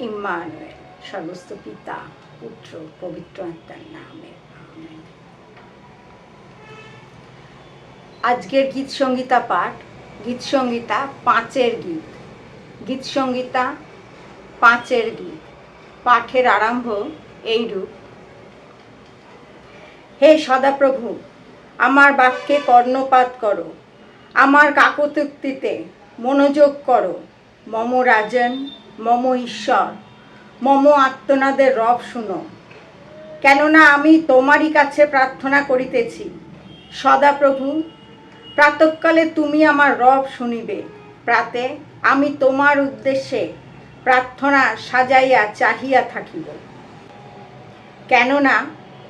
Emmanuel সর্বস্ত পিতা, পুত্র, পবিত্র আত্মার নামে আজকের গীত সঙ্গীতা পাঠ, গীত সঙ্গীতা পাঁচের গীত। গীত সঙ্গীতা পাঁচের গীত। পাঠের আরম্ভ এইরূপ। হে সদাপ্রভু, আমার বাক্যে কর্ণপাত করো। আমার কাকতুক্তিতে মনোযোগ করো। মম রাজন মম ঈশ্বর, মম আত্মনাদের রব শুনো। কেননা আমি তোমারই কাছে প্রার্থনা করিতেছি। সদাপ্রভু, প্রাতকালে তুমি আমার রব শুনিবে। প্রাতে আমি তোমার উদ্দেশ্যে প্রার্থনা সাজাইয়া চাহিয়া থাকিব। কেননা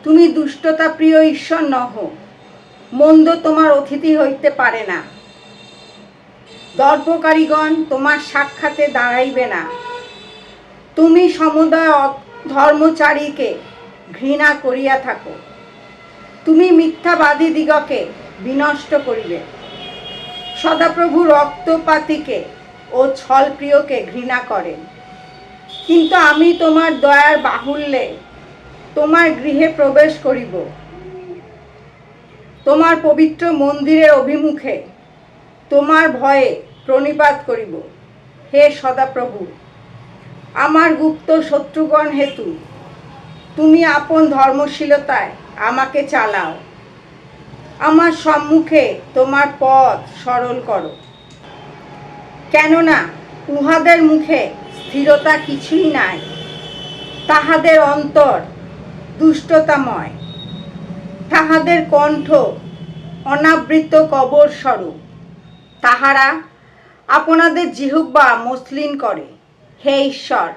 তুমি দুষ্টতা প্রিয় ঈশ্বর নহ, মন্দ তোমার অতিথি হইতে পারে না। দর্পকারীগণ তোমার সাক্ষাতে দাঁড়াইবে না। তুমি সমুদয় ধর্মচারীকে ঘৃণা করিয়া থাকো। তুমি মিথ্যাবাদী দিগকে বিনষ্ট করিবে। সদাপ্রভু রক্তপাতিকে ও ছলপ্রিয়কে ঘৃণা করেন। কিন্তু আমি তোমার দয়ার বাহুল্যে তোমার গৃহে প্রবেশ করিব। তোমার পবিত্র মন্দিরের অভিমুখে তোমার ভয়ে প্রণিপাত করিব। হে সদাপ্রভু, আমার গুপ্ত শত্রুগণ হেতু, তুমি আপন ধর্মশীলতায় আমাকে চালাও। আমার সম্মুখে তোমার পথ সরল করো। কেননা উহাদের মুখে স্থিরতা কিছুই নাই, তাহাদের অন্তর দুষ্টতাময়, তাহাদের কণ্ঠ অনাবৃত কবর স্বরূপ। তাহারা আপনাদের জিহুব্বা মসলিন করে। হে ঈশ্বর,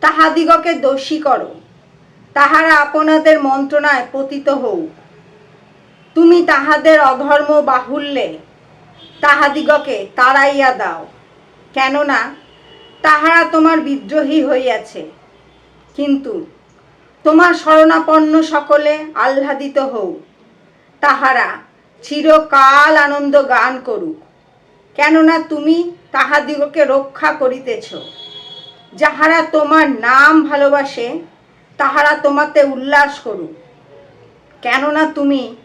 তাহাদিগকে দোষী করো। তাহারা আপনাদের মন্ত্রণায় পতিত হও। তুমি তাহাদের অধর্ম বাহুল্যে তাহাদিগকে তাড়াইয়া দাও। কেননা তাহারা তোমার বিদ্রোহী হইয়াছে। কিন্তু তোমার শরণাপন্ন সকলে আহ্লাদিত হও। তাহারা চিরকাল আনন্দ গান করুক। কেননা তুমি তাহাদিগকে রক্ষা করিতেছ। যাহারা তোমার নাম ভালোবাসে, তাহারা তোমাতে উল্লাস করুক। কেননা তুমি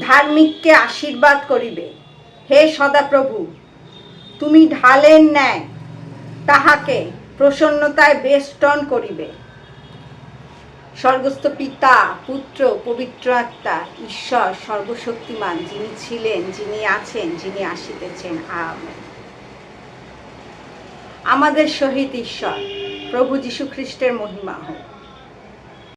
ধার্মিককে আশীর্বাদ করিবে। হে সদাপ্রভু, তুমি ঢালের ন্যায় তাহাকে প্রসন্নতায় বেষ্টন করিবে। স্বর্গস্থ পিতা, পুত্র, পবিত্র আত্মা, ঈশ্বর সর্বশক্তিমান যিনি ছিলেন, যিনি আছেন, যিনি আসিতেছেন। আমাদের শহীদ ঈশ্বর, প্রভু যীশু খ্রিস্টের মহিমা হোক।